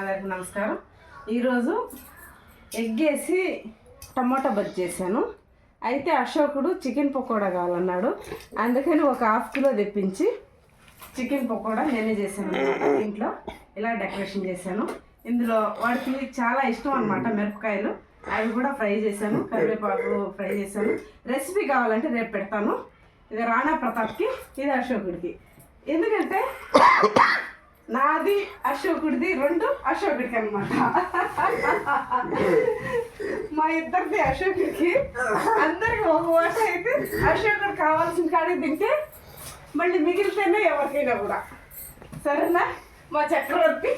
అందరికి నమస్కారం. ఈరోజు ఎగ్గేసి టమాటా బజ్జీ చేశాను. అయితే అశోకుడు చికెన్ పకోడా కావాలన్నాడు. అందుకని ఒక హాఫ్ కిలో తెప్పించి చికెన్ పకోడా నేనే చేశాను ఇంట్లో. ఇలా డెకరేషన్ చేశాను. ఇందులో వాడికి చాలా ఇష్టం అనమాట మిరపకాయలు. అవి కూడా ఫ్రై చేశాను. కరివేపాకు ఫ్రై చేశాను. రెసిపీ కావాలంటే రేపు పెడతాను. ఇది రాణా ప్రతాప్కి ఇది అశోకుడికి. ఎందుకంటే నాది అశోకుడిది రెండు అశోకుడికి అనమాట మా ఇద్దరిది అశోకుడికి. అందరికి ఒక వాట అయితే అశోకుడు కావాల్సిన కాడికి తింటే మళ్ళీ మిగిలితేనే ఎవరికైనా కూడా. సరేనా? మా చక్రవర్తి.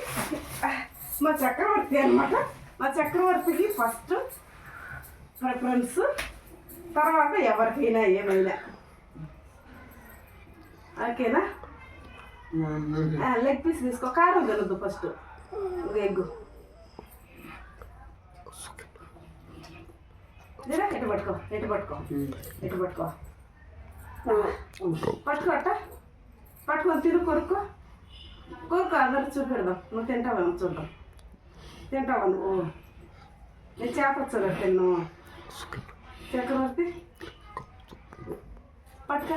మా చక్రవర్తి అనమాట మా చక్రవర్తికి ఫస్ట్ ప్రిఫరెన్స్ తర్వాత ఎవరికైనా ఏమైనా. ఓకేనా? లెగ్ పీస్ తీసుకో. కారం కలదు ఫస్ట్ జరా ఎటు పట్టుకో ఎటు పట్టుకో ఎటు పట్టుకో. పట్టుకో అట్ట పట్టుకొని తిరుగు కొరుక్కో. కొరుక్కో అందరికి చూపెడదాం. నువ్వు తింటావేమో చూద్దాం. తింటావా నువ్వు? నేను చేపచ్చరా తిన్ను చక్రవర్తి పట్టుక.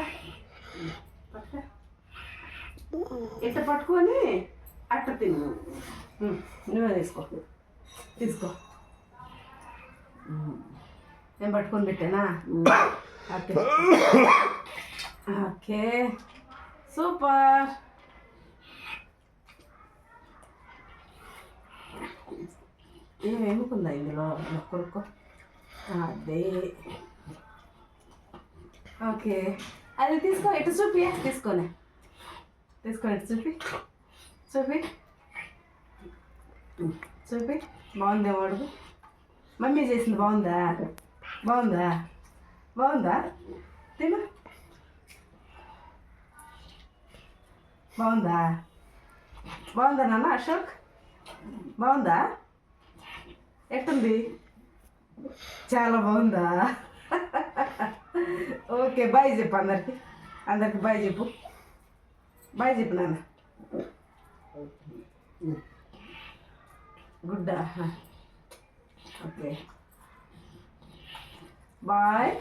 ఇట్ట పట్టుకొని అట్ట తిను. నువ్వే తీసుకో. తీసుకో. నేను పట్టుకొని పెట్టానా? ఓకే. ఓకే. సూపర్. ఏమేముకుందా ఇందులో? కొనుక్కో అదే. ఓకే. అది తీసుకో. ఎటు చూపియా? తీసుకోనే తీసుకో ఇటు చూపి. చూపి. చూపి. బాగుందేమో అడుగు మమ్మీ చేసింది బాగుందా? బాగుందా? బాగుందా? తిను. బాగుందా? బాగుందా నాన్న అశోక్? బాగుందా? ఎట్టుంది? చాలా బాగుందా? ఓకే బాయ్ చెప్పు అందరికి. అందరికి బాయ్ చెప్పు. బాయ్ చెప్పు నాన్న గుడ్డా ఓకే బాయ్